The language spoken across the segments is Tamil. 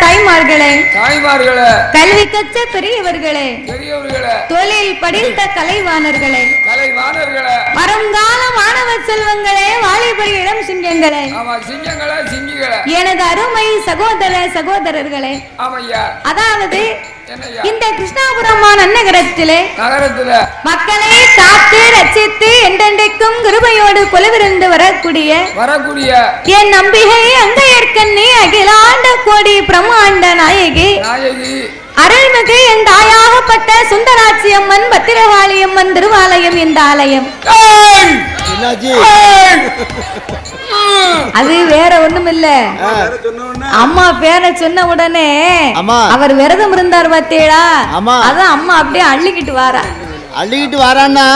தாய்மார்களே தாய்மார்களே கல்வி கற்ற பெரியவர்களே பெரியவர்களே தொழில் படித்த கலைவாணர்களே கலைவாணர்களே வருங்கால மாணவ செல்வங்களே சிங்கங்களே. ஆமா சிங்கங்களே சிங்கிகளே. எனது அருமை சகோதர சகோதரர்களே. ஆமையா. அதாவது இந்த கிருஷ்ணாபுரம் நன்னகரத்திலே நகரத்துல. மக்களை காத்து ரட்சித்து என்றென்றைக்கும் கிருபையோடு குலவிருந்து வரக்கூடிய வரக்கூடிய என் நம்பிகை அங்கையற்கண்ணி அகிலாண்ட கோடி பிரம்மாண்ட நாயகி நாயகி. அருள்மிகு என் தாயாகப்பட்ட சுந்தராட்சி அம்மன் பத்திரகாளி அம்மன் திருவாலயம் இந்த ஆலயம். அது வேற ஒண்ணும் இல்ல அம்மா பேரை சொன்ன உடனே அம்மா. அவர் விரதம் இருந்தார் பாத்தீங்களா? ஆமா. அதான் அம்மா அப்படியே அள்ளிக்கிட்டு வாரா. அள்ளிக்கிட்டு வரான்னா?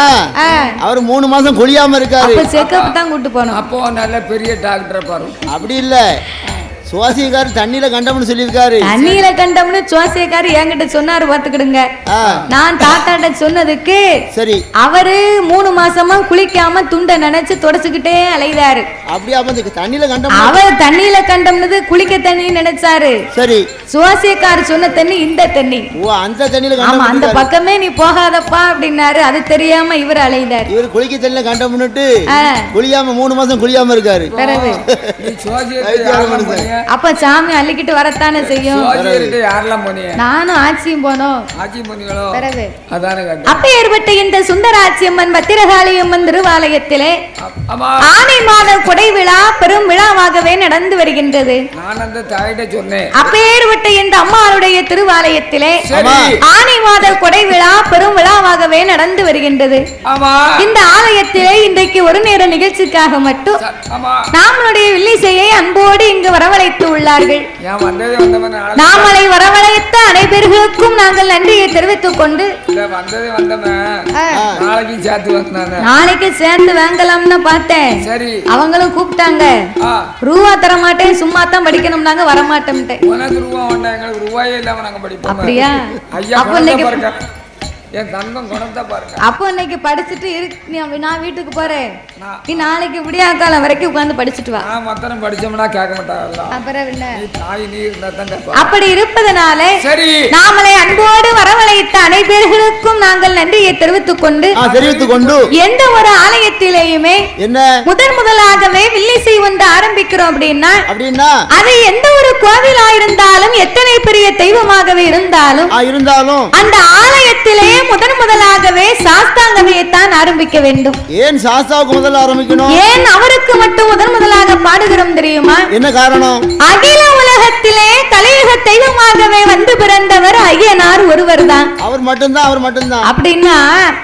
அவர் மூணு மாசம் குளியாம இருக்காரு. அப்ப செக்கப் தான் கூட்டு போனோம் அப்போ நல்ல பெரிய டாக்டரை பாரு. அப்படி இல்ல. சுவாசிக்காரு தண்ணியில கண்டம்னு சொல்லியிருக்காரு. தண்ணியில கண்டோம்னு ஜோசியக்காரு என்கிட்ட சொன்னாரு பாத்துக்கிடுங்க நான் தாத்தாட்ட சொன்னதுக்கு சரி. அவரு மூணு மாசமா குளிக்காம துண்டை நினைச்சு தொடச்சுக்கிட்டே அலைதாரு அப்படியே அப்ப தண்ணியில கண்டம் அவர் தண்ணியில கண்டம்னது குளிக்க தண்ணி நினைச்சாரு. சரி. சுவாசியக்காரு சொன்ன தண்ணி இந்த தண்ணி. ஓ அந்த தண்ணியில ஆமா கண்டம் அந்த. பக்கமே நீ போகாதப்பா அப்படின்னாரு. அது தெரியாம இவர் அலைந்தாரு இவர் குளிக்க தண்ணியில கண்டம் பண்ணிட்டு ஆ. குளியாம மூணு மாசம் குளியாம இருக்காரு. பிறகு. அப்ப சாமி அள்ளிக்கிட்டு வரத்தானே செய்யும்? சோசியர்கிட்ட யாரெல்லாம் போனீங்க? நானும் ஆட்சியும் போனோம். பிறகு. அப்ப ஏற்பட்ட இந்த சுந்தராட்சி அம்மன் பத்திரகாளி அம்மன் திருவாலயத்திலே ஆனை மாத கொடை விழா பெரும் விழாவாகவே நடந்து வருகின்றது. நான் அந்த தாயிட்ட சொன்னேன். அப்பேற்பட்ட இந்த அம்மாளுடைய திருவாலயத்திலே ஆனை மாத கொடை விழா பெரும் விழாவாகவே நடந்து வருகின்றது. ஆமா இந்த ஆலயத்திலே இன்றைக்கு ஒரு நேர நிகழ்ச்சிக்காக மட்டும் நாமளுடைய வில்லிசையை அன்போடு இங்கு வரவழைத்து உள்ளார்கள் நாமளை வரவழைத்த அனைவர்களுக்கும் நாங்கள் நன்றியை தெரிவித்துக் கொண்டு நாளைக்கு சேர்த்து சேர்ந்து வாங்கலாம்னு பார்த்தேன். அவங்களும் கூப்பிட்டாங்க. ரூபா தர மாட்டேன் சும்மா தான் இல்லாம நாங்க படிப்போம். அப்படியா? ஐயா அப்ப இன்னைக்கு- என் தங்கம் குணத்தை பாருங்க. அப்போ இன்னைக்கு படிச்சுட்டு இரு நீ- நான் வீட்டுக்கு போறேன். நான் நீ நாளைக்கு விடியா காலம் வரைக்கும் உட்கார்ந்து படிச்சுட்டு வா. நான் மத்தனம் படிச்சோம்னா கேட்க மாட்டாங்கல்ல அப்புறம் என்ன நீ தாய் நீ இருந்தா தான் கேட்பா அப்படி இருப்பதனாலே சரி. நாமளை அன்போடு வரவழைத்த அனைவர்களுக்கும் நாங்கள் நன்றியை தெரிவித்துக் கொண்டு ஆ தெரிவித்துக் கொண்டு. எந்த ஒரு ஆலயத்திலேயுமே என்ன? முதன் முதலாகவே வில்லிசை வந்து ஆரம்பிக்கிறோம் அப்படின்னா அப்படின்னா? அது எந்த ஒரு கோவிலா இருந்தாலும் எத்தனை பெரிய தெய்வமாகவே இருந்தாலும் ஆ இருந்தாலும் அந்த ஆலயத்திலே முதன் முதலாகவே சாஸ்தாங்கதையைத்தான் ஆரம்பிக்க வேண்டும்? ஏன் சாஸ்தாவுக்கு முதல்ல ஆரம்பிக்கணும்? ஏன் அவருக்கு மட்டும் முதன் முதலாக பாடுகிறோம் தெரியுமா? என்ன காரணம்? அகில உலகத்திலே கலியுக தெய்வமாகவே வந்து பிறந்தவர் ஐயனார் ஒருவர் தான் அவர் மட்டும்தான் அவர் மட்டும்தான். அப்படின்னா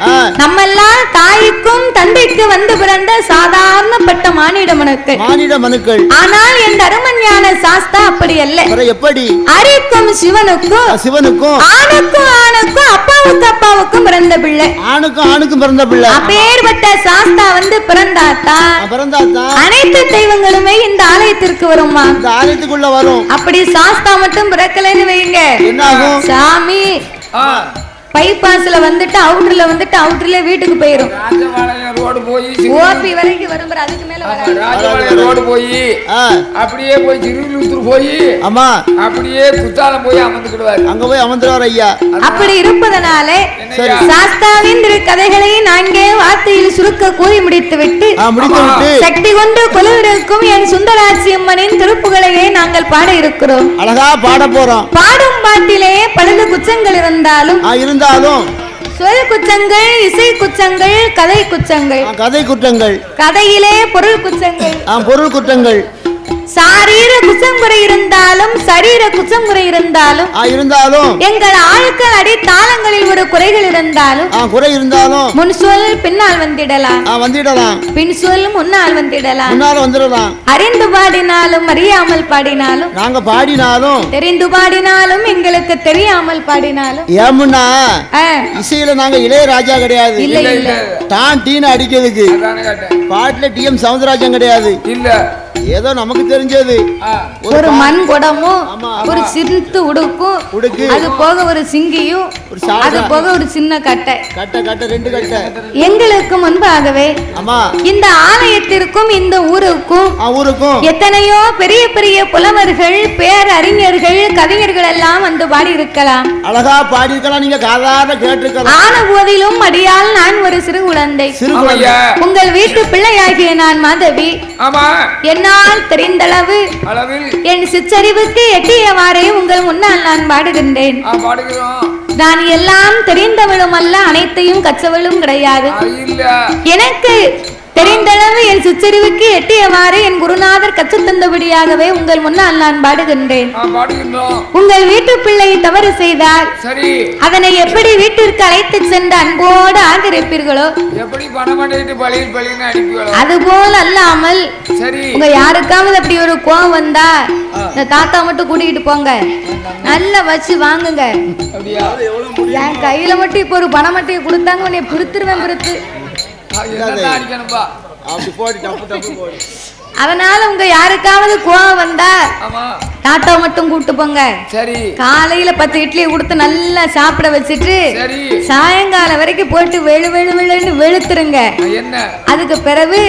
ஆ. நம்மெல்லாம் தாய்க்கும் தந்தைக்கு வந்து பிறந்த சாதாரணப்பட்ட மானிட மனுக்கு மானிட மனுக்கள். ஆனால் என் தருமஞான சாஸ்தா அப்படி அல்ல. எப்படி? அரிக்கும் சிவனுக்கும் சிவனுக்கும். ஆணுக்கும் ஆணுக்கும் அப்பாவுக்கு அப்பாவுக்கும் பிறந்த பிள்ளை. ஆணுக்கும் ஆணுக்கும் பிறந்த பிள்ளை. அப்பேற்பட்ட சாஸ்தா வந்து பிறந்தாத்தான் ஆ, பிறந்தாதான் அனைத்து தெய்வங்களுமே இந்த ஆலயத்திற்கு வருமா இந்த ஆலயத்துக்குள்ள வரும். அப்படி சாஸ்தா மட்டும் பிறக்கலைன்னு வைங்க. சாமி பைபாஸ்ல வந்துட்டு அவுட்டர்ல வந்துட்டு அவுட்டர்ல வீட்டுக்கு போயிரும். ராஜபாளையம் ரோடு போய் ஓபி வரைக்கும் வரும் அதுக்கு ராஜபாளையம் ரோடு போய் அப்படியே போய் திருவிழுத்தூர் போய் ஆமா. அப்படியே குத்தாலம் போய் அமர்ந்துக்கிடுவாரு. அங்க போய் அமர்ந்துருவார் ஐயா. அப்படி இருப்பதனாலே? சாஸ்தாவின் திரு கதைகளை நான்கே வார்த்தையில் சுருக்க கூறி முடித்து விட்டு ஆ, முடித்து விட்டு. சக்தி கொண்டு கொலுவிருக்கும் என் சுந்தராட்சி அம்மனின் திருப்புகளையே நாங்கள் பாட இருக்கிறோம் அழகா பாட போறோம். பாடும் பாட்டிலே பழுது குச்சங்கள் இருந்தாலும் இருந்தாலும் சொல் குச்சங்கள் இசை குச்சங்கள் கதை குச்சங்கள் ஆ, கதை குற்றங்கள் கதையிலே பொருள் குச்சங்கள் ஆ, பொருள் குற்றங்கள் சாரீர குச்சங்குறை இருந்தாலும் சரீர குச்சங்குறை இருந்தாலும் ஆ, இருந்தாலும். எங்கள் ஆட்கள் அடி தாளங்களில் ஒரு குறைகள் இருந்தாலும் குறை இருந்தாலும். முன் சொல் பின்னால் வந்திடலாம். வந்துடலாம். பின் சொல் முன்னால் வந்திடலாம். முன்னால வந்துடலாம். அறிந்து பாடினாலும் அறியாமல் பாடினாலும் நாங்க பாடினாலும். தெரிந்து பாடினாலும் எங்களுக்கு தெரியாமல் பாடினாலும். ஏமுன்னா ஆ, இசையில நாங்க இளையராஜா கிடையாது. இல்ல இல்ல. டான் டீன்னு அடிக்கிறதுக்கு. பாட்டுல டி எம் சவுந்தரராஜன் கிடையாது. இல்ல. ஏதோ நமக்கு தெரிஞ்சது. ஒரு மண் குடமும். ஒரு சிறுத்து உடுக்கும் உடுக்கு. அது போக ஒரு சிங்கியும். அது போக ஒரு சின்ன கட்டை. கட்ட கட்ட ரெண்டு கட்ட. எங்களுக்கு முன்பாகவே இந்த ஆலயத்திற்கும் இந்த ஊருக்கும் ஊருக்கும். எத்தனையோ பெரிய பெரிய புலவர்கள் பேரறிஞர்கள் கவிஞர்கள் எல்லாம் வந்து பாடி இருக்கலாம் அழகா பாடியிருக்கலாம். நீங்க சாதாரண கேட்டிருக்கலாம். ஆன போதிலும் அடியால் நான் ஒரு சிறு குழந்தை. உங்கள் வீட்டு பிள்ளையாகிய நான் மாதவி. ஆமா. என்னால் தெரிந்தளவு. என் சிற்றறிவுக்கு எட்டியவாறே உங்கள் முன்னால் நான் பாடுகின்றேன். நான் எல்லாம் தெரிந்தவளும் அல்ல அனைத்தையும் கற்றவளும் கிடையாது. எனக்கு தெரிந்தளவு என் சிற்றறிவுக்கு எட்டியவாறு என் குருநாதர் கற்றுத் தந்தபடியாகவே உங்கள் முன்னால் நான் பாடுகின்றேன். உங்கள் வீட்டு பிள்ளை தவறு செய்தால் அதனை எப்படி வீட்டிற்கு அழைத்து சென்று அன்போடு ஆதரிப்பீர்களோ? அடிப்பீங்களோ அதுபோல் அல்லாமல் உங்க யாருக்காவது அப்படி ஒரு கோவம் வந்தா இந்த தாத்தா மட்டும் கூட்டிகிட்டு போங்க. நல்லா வச்சு வாங்குங்க. என் கையில மட்டும் இப்போ ஒரு பணம் மட்டும் கொடுத்தாங்க உன்னை ஆ, என்னதான் அடிக்கணும்பா? அப்படி போடு டப்பு டப்பு போடு. அதனால உங்க யாருக்காவது கோவம் வந்தா ஆமா. தாத்தா மட்டும் கூட்டு போங்க. சரி. காலையில பத்து இட்லி கொடுத்து நல்லா சாப்பிட வச்சுட்டு சரி. சாயங்காலம் வரைக்கும் போட்டு வெளு வெளு வெளுன்னு வெளுத்துருங்க. அதுக்கு பிறகு.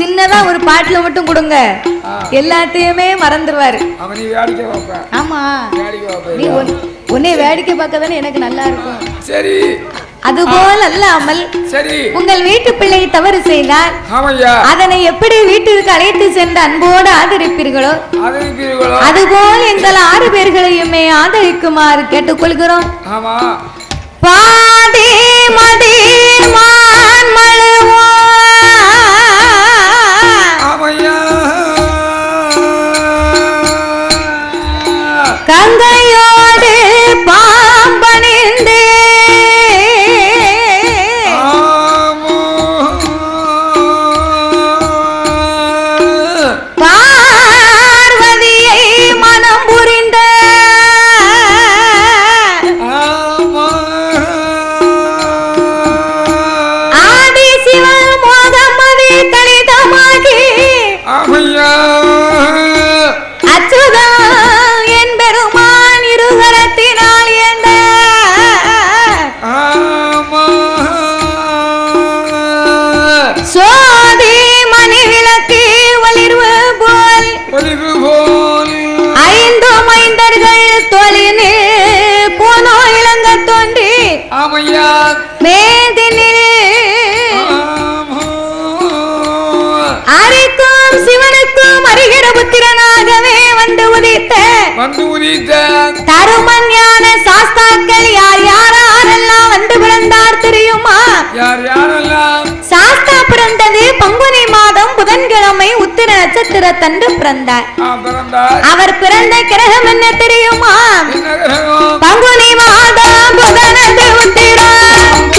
சின்னதா ஒரு பாட்டுல மட்டும் கொடுங்க. எல்லாத்தையுமே மறந்துடுவாரு ஆமா. வேடிக்கை நீ உன்னை வேடிக்கை பார்க்க தானே எனக்கு நல்லா இருக்கும். சரி. அதுபோல் அல்லாமல் சரி. உங்கள் வீட்டு பிள்ளை தவறு செய்தால் அதனை எப்படி வீட்டிற்கு அழைத்து சென்று அன்போடு ஆதரிப்பீர்களோ? அதுபோல் எங்கள் ஆறு பேர்களையுமே ஆதரிக்குமாறு கேட்டுக்கொள்கிறோம். ஆமா. பாதி மதி தருமன் ஞான சாஸ்தாக்கள் யார் யாரெல்லாம் வந்து பிறந்தார் தெரியுமா? யார் யாரெல்லாம்? சாஸ்தா பிறந்தது பங்குனி மாதம் புதன்கிழமை உத்திர நட்சத்திரத்தன்று பிறந்தார். அவர் பிறந்த கிரகம் என்ன தெரியுமா? பங்குனி மாதம் புதனது உத்திரம்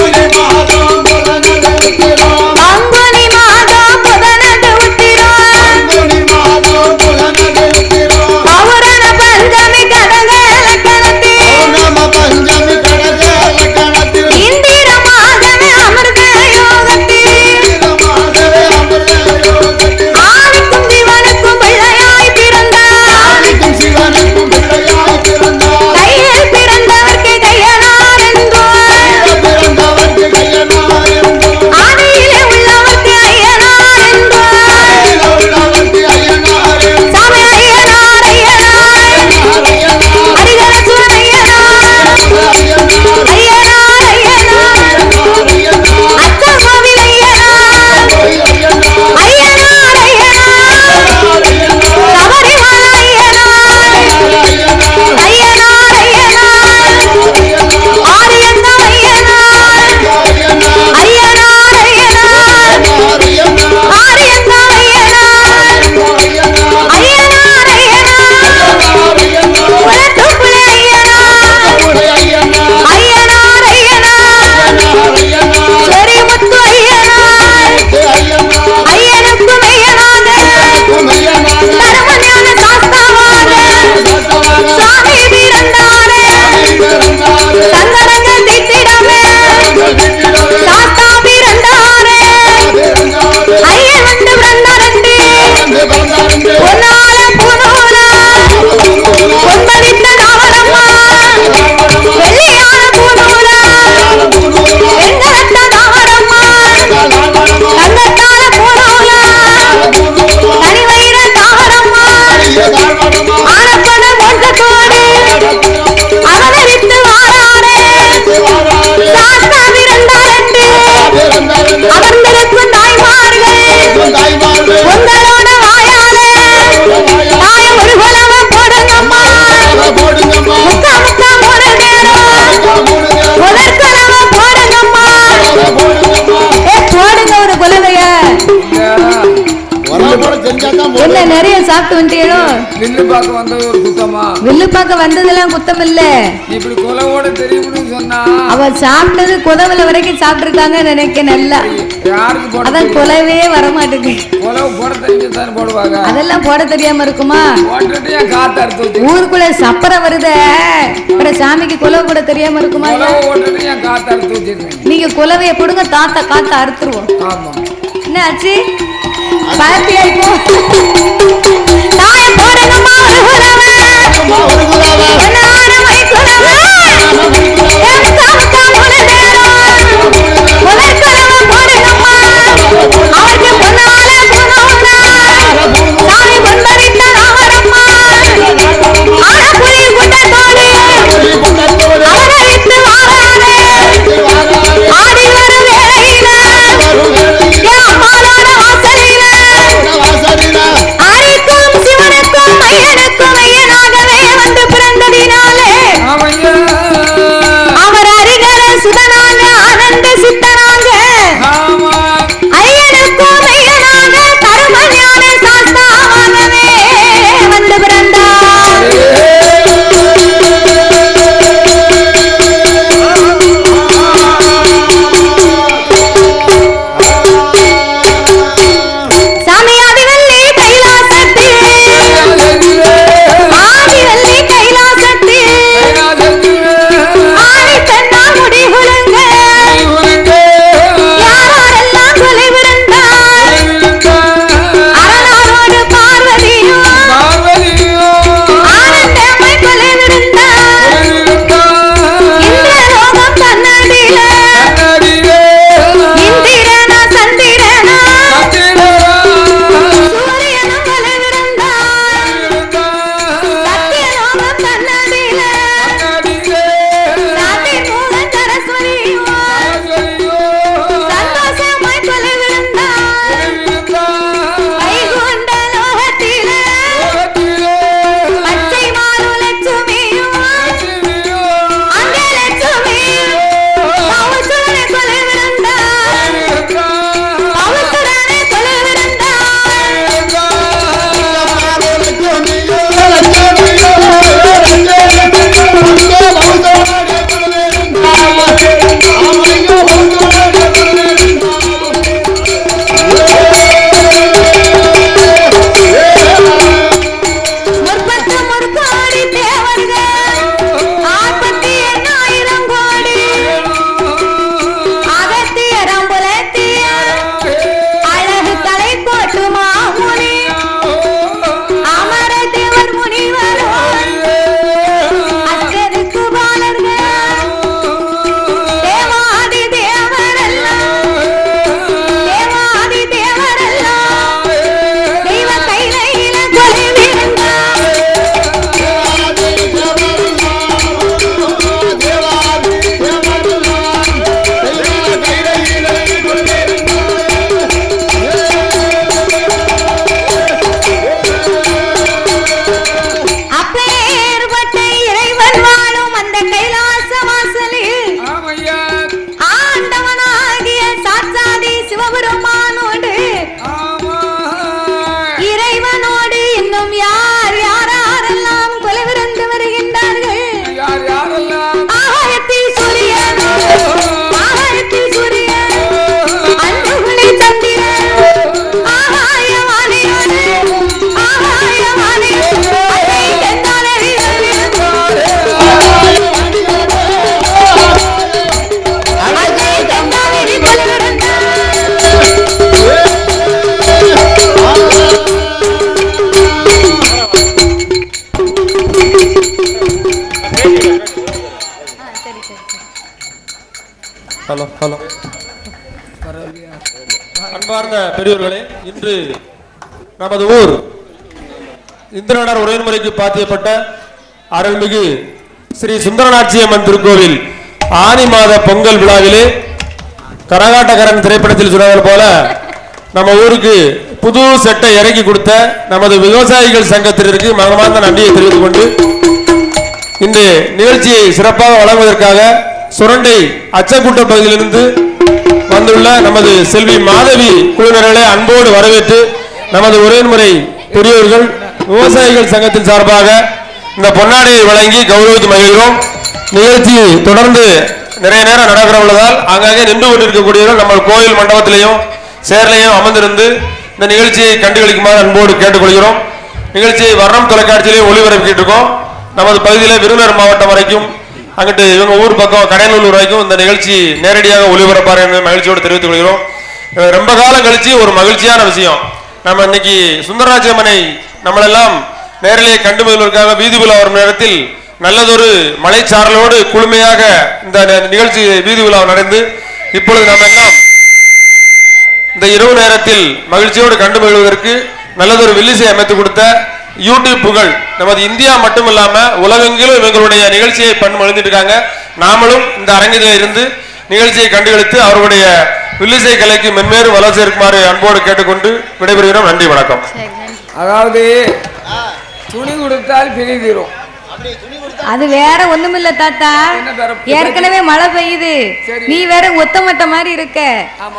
சாப்பிட்டு வந்துட்டீங்களோ வில்லு பார்க்க வந்தது ஒரு குத்தமா? வில்லு பார்க்க வந்ததெல்லாம் குத்தம் இல்ல இப்படி கொலவோட தெரியும்னு சொன்னா. அவ சாப்பிட்டது குதவுல வரைக்கும் சாப்பிட்டுருக்காங்க நினைக்க நல்லா. அதான் குலவே வர மாட்டேங்குது கொலவு போட தெரிஞ்சு தானே போடுவாங்க. அதெல்லாம் போட தெரியாம இருக்குமா? ஊருக்குள்ள சப்பரம் வருதே. அப்புறம் சாமிக்கு குலவு கூட தெரியாம இருக்குமா? நீங்க குலவைய போடுங்க தாத்தா காத்த அறுத்துருவோம். என்ன ஆச்சு பாத்தியா? இப்போ தாயை போடுங்கம்மா குலாவா? என்ன? சார்ந்த பெரியோர்களே இன்று நமது ஊர் இந்திரனார் உரைமுறைக்கு பாத்தியப்பட்ட அருள்மிகு ஸ்ரீ சுந்தரநாட்சியம்மன் திருக்கோவில் ஆனி மாத பொங்கல் விழாவிலே கரகாட்டக்காரன் திரைப்படத்தில் சொன்னது போல நம்ம ஊருக்கு புது செட்டை இறக்கி கொடுத்த நமது விவசாயிகள் சங்கத்திற்கு மனமார்ந்த நன்றியை தெரிவித்துக் கொண்டு இந்த நிகழ்ச்சியை சிறப்பாக வழங்குவதற்காக சுரண்டை அச்சக்கூட்ட பகுதியிலிருந்து வந்துள்ள நமது செல்வி மாதவி குழுவினர்களை அன்போடு வரவேற்று நமது உரைமுறை பெரியோர்கள் விவசாயிகள் சங்கத்தின் சார்பாக இந்த பொன்னாடையை வழங்கி கௌரவித்து மகிழ்கிறோம். நிகழ்ச்சி தொடர்ந்து நிறைய நேரம் நடக்கிற உள்ளதால் அங்கங்கே நின்று கொண்டிருக்கக்கூடியவர்கள் நம்ம கோயில் மண்டபத்திலையும் சேர்லையும் அமர்ந்திருந்து இந்த நிகழ்ச்சியை கண்டுகளிக்குமாறு அன்போடு கேட்டுக்கொள்கிறோம். நிகழ்ச்சியை வர்ணம் தொலைக்காட்சியிலே ஒளிபரப்பிக்கிட்டு இருக்கோம். நமது பகுதியில் விருதுநகர் மாவட்டம் வரைக்கும் அங்கிட்டு இவங்க ஊர் பக்கம் கடையலூர் வரைக்கும் இந்த நிகழ்ச்சி நேரடியாக ஒளிபரப்பார் என்று மகிழ்ச்சியோடு தெரிவித்துக் கொள்கிறோம். ரொம்ப காலம் கழிச்சு ஒரு மகிழ்ச்சியான விஷயம். நம்ம இன்னைக்கு சுந்தரராஜமனை நம்மளெல்லாம் நேரிலே கண்டு மகிழ்வதற்காக வீதி வரும் நேரத்தில் நல்லதொரு மலைச்சாரலோடு குளுமையாக இந்த நிகழ்ச்சி வீதி உலா நடந்து இப்பொழுது நாம் எல்லாம் இந்த இரவு நேரத்தில் மகிழ்ச்சியோடு கண்டு மகிழ்வதற்கு நல்லதொரு வில்லிசை அமைத்து கொடுத்த யூடியூப் புகழ். நமது இந்தியா மட்டும் இல்லாமல் உலகெங்கிலும் இவங்களுடைய நிகழ்ச்சியை பண்ணி எழுந்திருக்காங்க நாமளும் இந்த அரங்கில் இருந்து நிகழ்ச்சியை கண்டுகளித்து அவர்களுடைய வில்லிசை கலைக்கு மென்மேலும் வளர்ச்சி இருக்குமாறு அன்போடு கேட்டுக்கொண்டு விடைபெறுகிறோம். நன்றி வணக்கம். அதாவது துணி கொடுத்தால் பிணி அது வேற ஒண்ணுமில்ல தாத்தா. என்ன வேற? ஏற்கனவே மழை பெய்யுது. நீ வேற ஒத்தமட்ட மாதிரி இருக்க.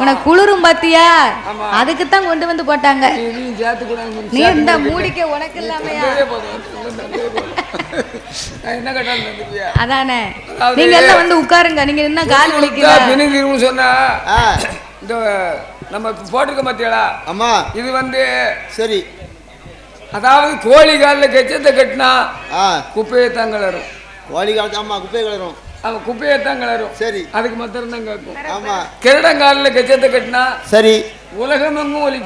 உனக்கு குளிரும் பாத்தியா? ஆமா. அதுக்கு தான் கொண்டு வந்து போட்டாங்க. நீ இந்த மூடிக்க உனக்கு இல்லாமையா? அதானே. நீங்க எல்லாம் வந்து உட்காருங்க. நீங்க என்ன கால் தீரும்னு சொன்னா இந்த நம்ம போட்டிருக்க பாத்தியாளா அம்மா இது வந்து சரி. அதாவது கோழி காலில் கெச்சத்தை கட்டினா குப்பையை தான் கிளறும். கோழி காலத்து ஆமா குப்பை கிளறும். அவன் குப்பையை தான் கிளறும். சரி. அதுக்கு மாத்திரம் தான் கேட்கும். ஆமா. கிரடங்காலில் கெச்சத்தை கட்டினா சரி. உலகமெங்கும் ஒலிக்கும்.